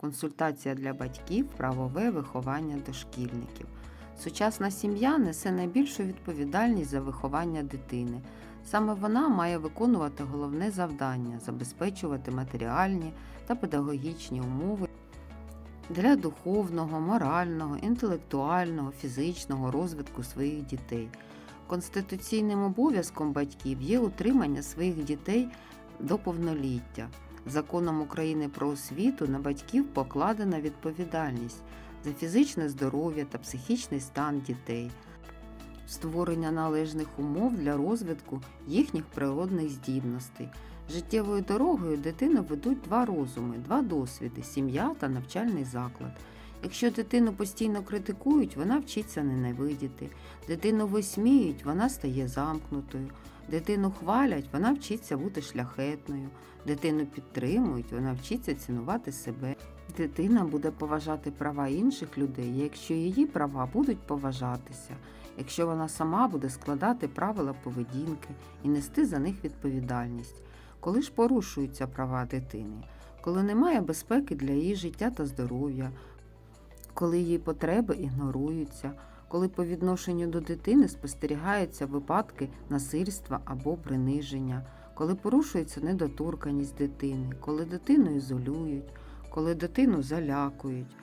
консультація для батьків, правове виховання дошкільників. Сучасна сім'я несе найбільшу відповідальність за виховання дитини. Саме вона має виконувати головне завдання забезпечувати матеріальні та педагогічні умови для духовного, морального, інтелектуального, фізичного розвитку своїх дітей. Конституційним обов'язком батьків є утримання своїх дітей до повноліття. Законом України про освіту на батьків покладена відповідальність за фізичне здоров'я та психічний стан дітей, створення належних умов для розвитку їхніх природних здібностей. Життєвою дорогою дитину ведуть два розуми, два досвіди сім'я та навчальний заклад. Якщо дитину постійно критикують, вона вчиться ненавидіти. Дитину висміють, вона стає замкнутою. Дитину хвалять, вона вчиться бути шляхетною. Дитину підтримують, вона вчиться цінувати себе. Дитина буде поважати права інших людей, якщо її права будуть поважатися, якщо вона сама буде складати правила поведінки і нести за них відповідальність. Коли ж порушуються права дитини, коли немає безпеки для її життя та здоров'я, коли її потреби ігноруються, коли по відношенню до дитини спостерігаються випадки насильства або приниження, коли порушується недоторканість дитини, коли дитину ізолюють, коли дитину залякують,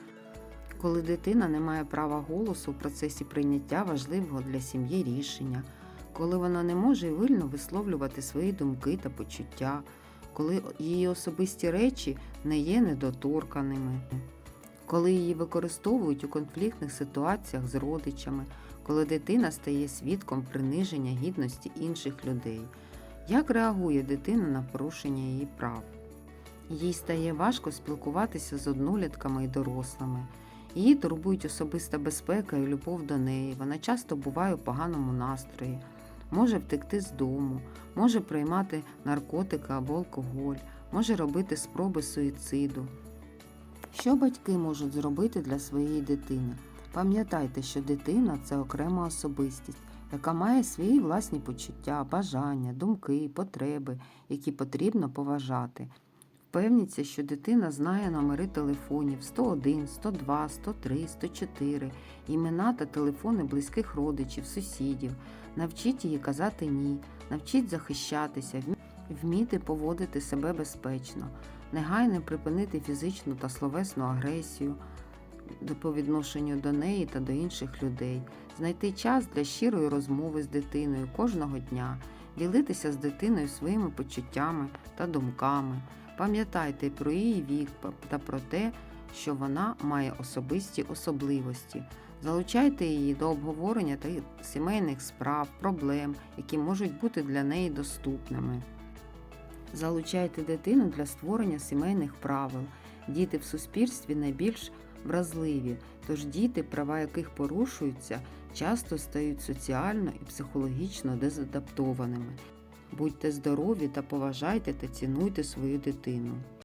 коли дитина не має права голосу в процесі прийняття важливого для сім'ї рішення, коли вона не може вільно висловлювати свої думки та почуття, коли її особисті речі не є недоторканими коли її використовують у конфліктних ситуаціях з родичами, коли дитина стає свідком приниження гідності інших людей. Як реагує дитина на порушення її прав? Їй стає важко спілкуватися з однолітками і дорослими. Її турбують особиста безпека і любов до неї. Вона часто буває у поганому настрої, може втекти з дому, може приймати наркотики або алкоголь, може робити спроби суїциду. Що батьки можуть зробити для своєї дитини? Пам'ятайте, що дитина це окрема особистість, яка має свої власні почуття, бажання, думки, потреби, які потрібно поважати. Впевніться, що дитина знає номери телефонів 101, 102, 103, 104, імена та телефони близьких родичів, сусідів. Навчіть її казати ні, навчіть захищатися, вміти поводити себе безпечно негайно припинити фізичну та словесну агресію по відношенню до неї та до інших людей, знайти час для щирої розмови з дитиною кожного дня, ділитися з дитиною своїми почуттями та думками. Пам'ятайте про її вік та про те, що вона має особисті особливості. Залучайте її до обговорення та сімейних справ, проблем, які можуть бути для неї доступними. Залучайте дитину для створення сімейних правил. Діти в суспільстві найбільш вразливі, тож діти, права яких порушуються, часто стають соціально і психологічно дезадаптованими. Будьте здорові та поважайте та цінуйте свою дитину.